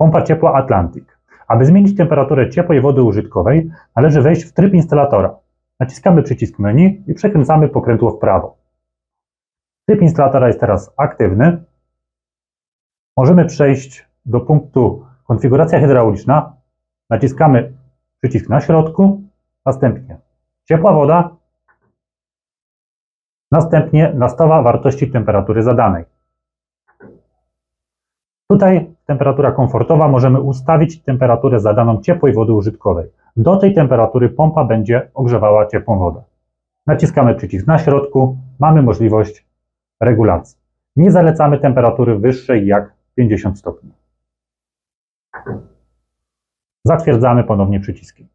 Pompa ciepła Atlantic. Aby zmienić temperaturę ciepłej wody użytkowej, należy wejść w tryb instalatora. Naciskamy przycisk menu i przekręcamy pokrętło w prawo. Tryb instalatora jest teraz aktywny. Możemy przejść do punktu konfiguracja hydrauliczna. Naciskamy przycisk na środku, następnie ciepła woda, następnie nastawa wartości temperatury zadanej. Tutaj temperatura komfortowa możemy ustawić temperaturę zadaną ciepłej wody użytkowej. Do tej temperatury pompa będzie ogrzewała ciepłą wodę. Naciskamy przycisk na środku, mamy możliwość regulacji. Nie zalecamy temperatury wyższej jak 50 stopni. Zatwierdzamy ponownie przyciskiem.